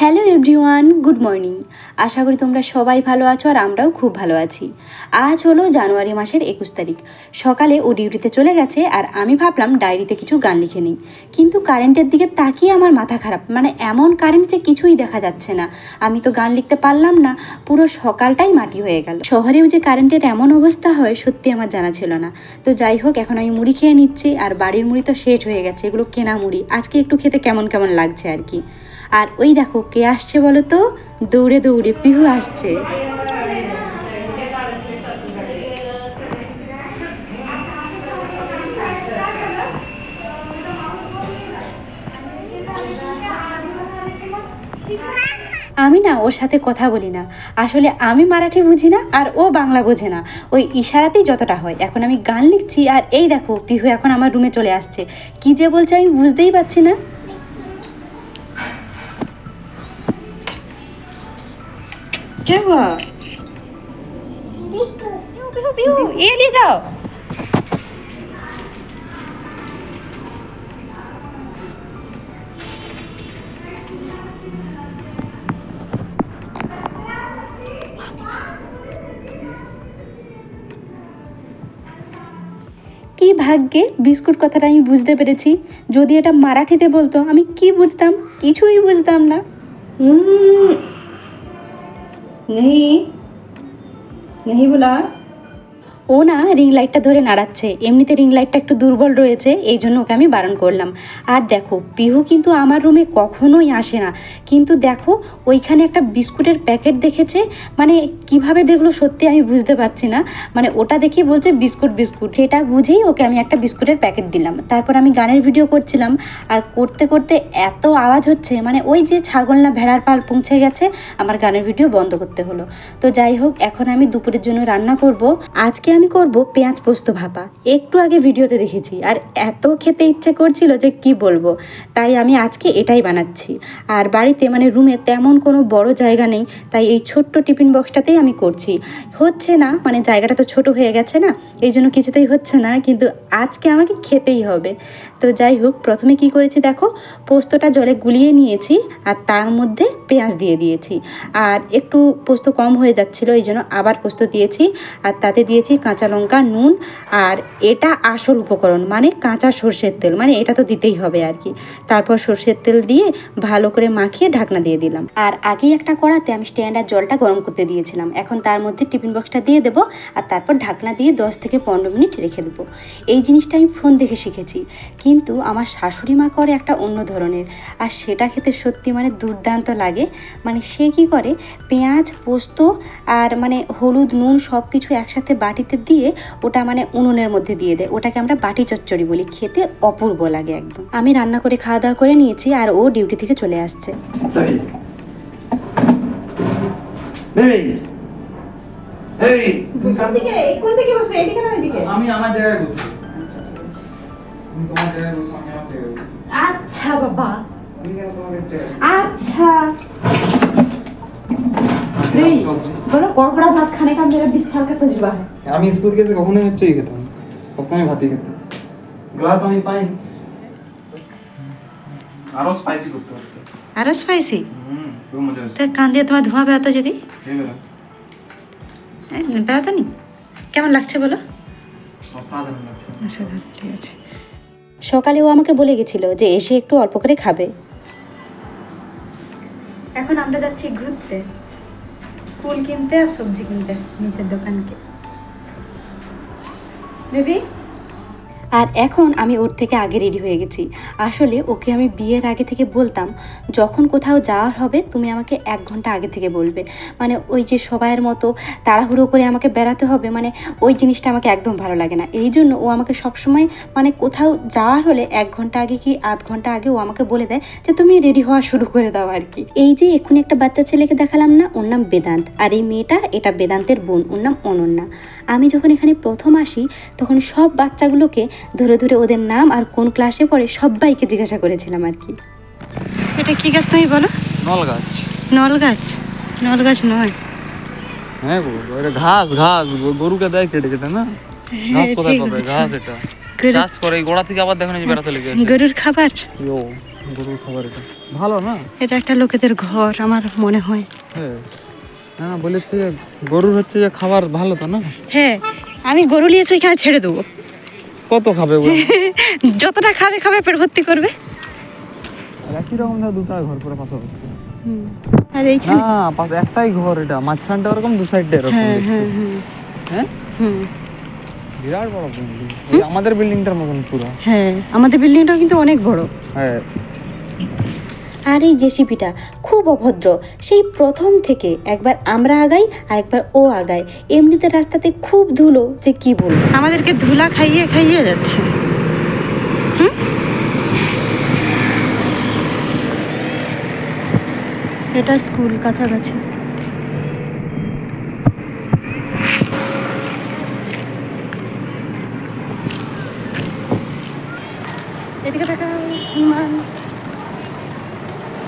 Hello everyone, good morning. আশা করি তোমরা সবাই ভালো আছো আর আমরাও খুব ভালো আছি। আজ হলো জানুয়ারি মাসের একুশ তারিখ। সকালে ও ডিউটিতে চলে গেছে আর আমি ভাবলাম ডায়েরিতে কিছু গান লিখে নিই। কিন্তু কারেন্টের দিকে তাকিয়ে আমার মাথা খারাপ। মানে এমন কারেন্ট যে কিছুই দেখা যাচ্ছে না। আমি তো গান লিখতে পারলাম না। পুরো সকালটাই মাটি হয়ে গেল। শহরেও যে কারেন্টের এমন অবস্থা হয় সত্যি আমার জানা ছিল না। তো যাই হোক, এখন আমি মুড়ি খেয়ে নিচ্ছি আর বাড়ির মুড়ি তো শেষ হয়ে গেছে। এগুলো কেনা মুড়ি। আজকে একটু খেতে কেমন কেমন লাগছে আর কি। আর ওই দেখো, কে আসছে বলো তো? দৌড়ে দৌড়ে পিহু আসছে। আমি না ওর সাথে কথা বলি না। আসলে আমি মারাঠি বুঝি না আর ও বাংলা বোঝে না। ওই ইশারাতেই যতটা হয়। এখন আমি গান লিখছি আর এই দেখো, পিহু এখন আমার রুমে চলে আসছে। কি যে বলছে আমি বুঝতেই পারছি না। क्या हुआ बिहू बिहू ये ले जाओ কি ভাগ্যে বিস্কুট কথাটা আমি বুঝতে পেরেছি যদি এটা মারাঠিতে বলতো আমি কি বুঝতাম কিছুই বুঝতাম না नहीं नहीं बोला। ও না রিং লাইটটা ধরে নাড়াচ্ছে। এমনিতে রিং লাইটটা একটু দুর্বল রয়েছে, এই জন্য ওকে আমি বারণ করলাম। আর দেখো, পিহু কিন্তু আমার রুমে কখনোই আসে না। কিন্তু দেখো, ওইখানে একটা বিস্কুটের প্যাকেট দেখেছে। মানে কীভাবে দেখল সত্যি আমি বুঝতে পারছি না। মানে ওটা দেখে বলছে, বিস্কুট বিস্কুট। সেটা বুঝেই ওকে আমি একটা বিস্কুটের প্যাকেট দিলাম। তারপর আমি গানের ভিডিও করছিলাম। আর করতে করতে এত আওয়াজ হচ্ছে মানে ওই যে ছাগল না ভেড়ার পাল পৌঁছে গেছে, আমার গানের ভিডিও বন্ধ করতে হলো। তো যাই হোক, এখন আমি দুপুরের জন্য রান্না করব। আজকে আমি করব পেঁয়াজ পোস্ত ভাপা। একটু আগে ভিডিওতে দেখেছি। আর এত খেতে ইচ্ছে করছিল যে কি বলব? তাই আমি আজকে এটাই বানাচ্ছি। আর বাড়িতে মানে রুমে তেমন কোনো বড় জায়গা নেই, তাই এই ছোট্ট টিফিন বক্সটাতেই আমি করছি। হচ্ছে না মানে জায়গাটা তো ছোট হয়ে গেছে না, এই জন্য কিছুতেই হচ্ছে না, কিন্তু আজকে আমাকে খেতেই হবে। তো যাই হোক, প্রথমে কি করেছি দেখো, পোস্তটা জলে গুলিয়ে নিয়েছি, আর তার মধ্যে পেঁয়াজ দিয়ে দিয়েছি। আর একটু পোস্ত কম হয়ে যাচ্ছিল, এই জন্য আবার পোস্ত দিয়েছি। আর তাতে দিয়েছি কাঁচা লঙ্কা, নুন, আর এটা আসল উপকরণ মানে কাঁচা সর্ষের তেল মানে এটা তো দিতেই হবে আর কি। তারপর সর্ষের তেল দিয়ে ভালো করে মাখিয়ে ঢাকনা দিয়ে দিলাম। আর আগেই একটা কড়াতে আমি স্ট্যান্ডার জলটা গরম করতে দিয়েছিলাম। এখন তার মধ্যে টিফিন বক্সটা দিয়ে দেবো, আর তারপর ঢাকনা দিয়ে দশ থেকে পনেরো মিনিট রেখে দেবো। এই জিনিসটা আমি ফোন দেখে শিখেছি। কিন্তু আমার শাশুড়ি মা করে একটা অন্য ধরনের, আর সেটা খেতে সত্যি মানে দুর্দান্ত লাগে। মানে সে কি করে? পেঁয়াজ পোস্ত আর মানে হলুদ নুন সব কিছু একসাথে বাটিতে দিয়ে ওটা মানে উনুনের মধ্যে দিয়ে দেয়। ওটাকে আমরা বাটি চচ্চড়ি বলি। খেতে অপূর্ব লাগে একদম। আমি রান্না করে খাওয়া দাওয়া করে নিয়েছি আর ও ডিউটি থেকে চলে আসছে। আমি আমার জায়গায় আচ্ছা বাবা। আচ্ছা। বলো ভাত আমি স্পাইসি তা। তোমার ধোঁয়া যদি? কেমন লাগছে বলো? ঠিক আছে। সকালে ও আমাকে বলে গেছিল যে এসে একটু অল্প করে খাবে। এখন আমরা যাচ্ছি ঘুরতে। ফুল কিনতে আর সবজি কিনতে নিচের দোকানকে। বেবি? আর এখন আমি ওর থেকে আগে রেডি হয়ে গেছি। আসলে ওকে আমি বিয়ের আগে থেকে বলতাম, যখন কোথাও যাওয়ার হবে, তুমি আমাকে এক ঘণ্টা আগে থেকে বলবে। মানে ওই যে সবাইয়ের মতো তাড়াহুড়ো করে আমাকে বেড়াতে হবে মানে ওই জিনিসটা আমাকে একদম ভালো লাগে না। এই জন্য ও আমাকে সবসময় মানে কোথাও যাওয়ার হলে এক ঘণ্টা আগে কি আধ ঘণ্টা আগে ও আমাকে বলে দেয় যে, তুমি রেডি হওয়া শুরু করে দাও আর কি। এই যে এক্ষুনি একটা বাচ্চা ছেলেকে দেখালাম না, ওর নাম বেদান্ত। আর এই মেয়েটা, এটা বেদান্তের বোন, ওর নাম অনন্যা। আমি যখন এখানে প্রথম আসি তখন সব বাচ্চাগুলোকে ধরে ধরে ওদের নাম আর কোন ক্লাসে পড়ে সবাইকে জিজ্ঞাসা করেছিলাম আর কি। এটা কি গাছ তুমি বলো? নল গাছ নল গাছ নল গাছ নয়। হ্যাঁ গো এটা ঘাস ঘাস গরুকে দেয় কেটে কেটে না? ঘাস কোথায় পাবে? ঘাস এটা। চাষ করে এই গোড়া থেকে আবার দেখো না বেড়াতে লেগে আছে। গরুর খাবার? গরুর খাবার এটা। ভালো না? এটা একটা লোকেদের ঘর আমার মনে হয়। হ্যাঁ। না না বলেছে গরুর হচ্ছে যে খাবার ভালো তো না? হ্যাঁ আমি গরু নিয়েছি এখানে ছেড়ে দেবো। কত খাবে ওগুলো যতটা খাবে খাবে পেট ভর্তি করবে। একই রকম ধর দুটা ঘর পুরো পাশাপাশি। আর এইখানে না পাশে একটাই ঘর এটা মাঝখানটা ওরকম দু সাইডটা এরকম হ্যাঁ। হ্যাঁ হ্যাঁ। হ্যাঁ? বিরাট বড় বিল্ডিং আমাদের বিল্ডিংটার মতন পুরো। হ্যাঁ আমাদের বিল্ডিংটাও কিন্তু অনেক বড়। হ্যাঁ। আর এই জেসিপিটা খুব অভদ্র। সেই প্রথম থেকে একবার আমরা আগাই আর একবার ও আগায়। এমনিতে রাস্তাতে খুব ধুলো যে কি বলব? আমাদেরকে ধুলা খাইয়ে খাইয়ে যাচ্ছে? এটা স্কুল কাছাকাছি। এদিকে তাকাও, Hanuman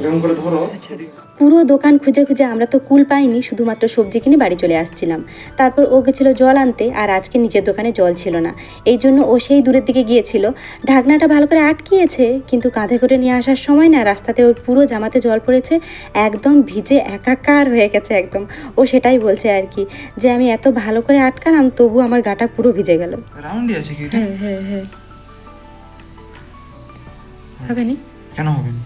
এরকম করে ধরো। পুরো দোকান খুঁজে খুঁজে আমরা তো কুল পাইনি শুধুমাত্র সবজি কিনে বাড়ি চলে আসছিলাম। তারপর ও গেছিল জল আনতে আর আজকে নিজের দোকানে জল ছিল না। এই জন্য ও সেই দূরের দিকে গিয়েছিল। ঢাকনাটা ভালো করে আটকিয়েছে কিন্তু কাঁধে করে নিয়ে আসার সময় না রাস্তাতে ওর পুরো জামাতে জল পড়েছে একদম ভিজে একাকার হয়ে গেছে একদম। ও সেটাই বলছে আর কি যে আমি এত ভালো করে আটকালাম তবু আমার গাটা পুরো ভিজে গেল। রাউন্ডই আছে কি হ্যাঁ হ্যাঁ হ্যাঁ। হবে নি? কেন হবে না?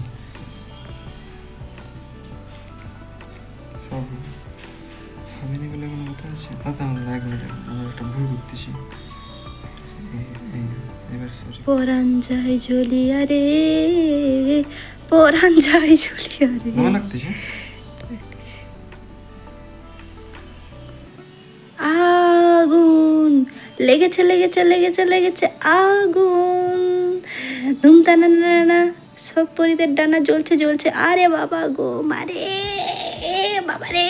কোনো দাদা এক মিনিট আমরা একটা ভুল করতেছি পরাণ যায় জ্বলিয়া রে পরাণ যায় জ্বলিয়া রে। লাগতেছে আগুন লেগেছে লেগেছে লেগেছে লেগেছে আগুন। ধুমতা না না না সব পরিদের ডানা জ্বলছে জ্বলছে। আরে বাবা গো মারে। বাবা রে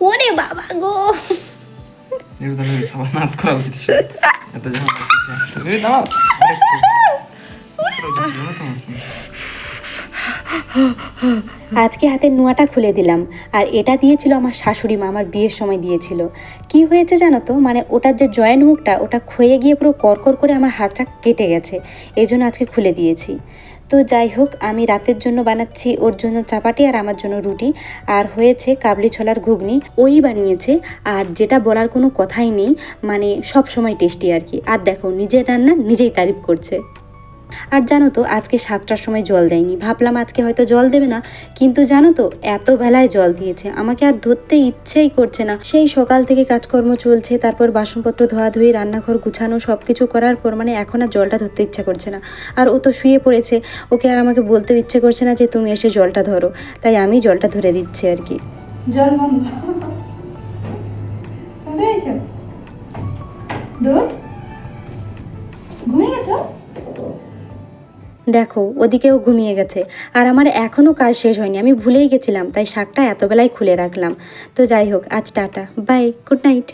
ওরে বাবা গো। করা উচিত এত। আজকে হাতের নোয়াটা খুলে দিলাম আর এটা দিয়েছিল আমার শাশুড়ি মা আমার বিয়ের সময় দিয়েছিল। কি হয়েছে জানো তো? মানে ওটার যে জয়েন্ট মুখটা ওটা ক্ষয়ে গিয়ে পুরো করকর করে আমার হাতটা কেটে গেছে। এই জন্য আজকে খুলে দিয়েছি। তো যাই হোক, আমি রাতের জন্য বানাচ্ছি, ওর জন্য চাপাটি আর আমার জন্য রুটি। আর হয়েছে কাবলি ছোলার ঘুগনি। ওই বানিয়েছে, আর যেটা বলার কোনো কথাই নেই মানে সব সময় টেস্টি আর কি। আর দেখো, নিজের রান্না নিজেই তারিফ করছে। আর জানো তো, আজকে সাতটার সময় জল দেয়নি। ভাবলাম আজকে হয়তো জল দেবে না, কিন্তু জানো তো, এত বেলায় জল দিয়েছে। আমাকে আর ধরতে ইচ্ছেই করছে না। সেই সকাল থেকে কাজকর্ম চলছে, তারপর বাসনপত্র ধোয়াধুয়ি, রান্নাঘর গুছানো সব কিছু করার পর মানে এখন আর জলটা ধরতে ইচ্ছা করছে না। আর ও তো শুয়ে পড়েছে, ওকে আর আমাকে বলতে ইচ্ছে করছে না যে তুমি এসে জলটা ধরো। তাই আমি জলটা ধরে দিচ্ছি আর কি। জল বন্ধ। দেখো, ওদিকেও ঘুমিয়ে গেছে। আর আমার এখনও কাজ শেষ হয়নি, আমি ভুলেই গেছিলাম, তাই শাকটা এতবেলায় খুলে রাখলাম। তো যাই হোক, আজ টাটা, বাই, গুড নাইট।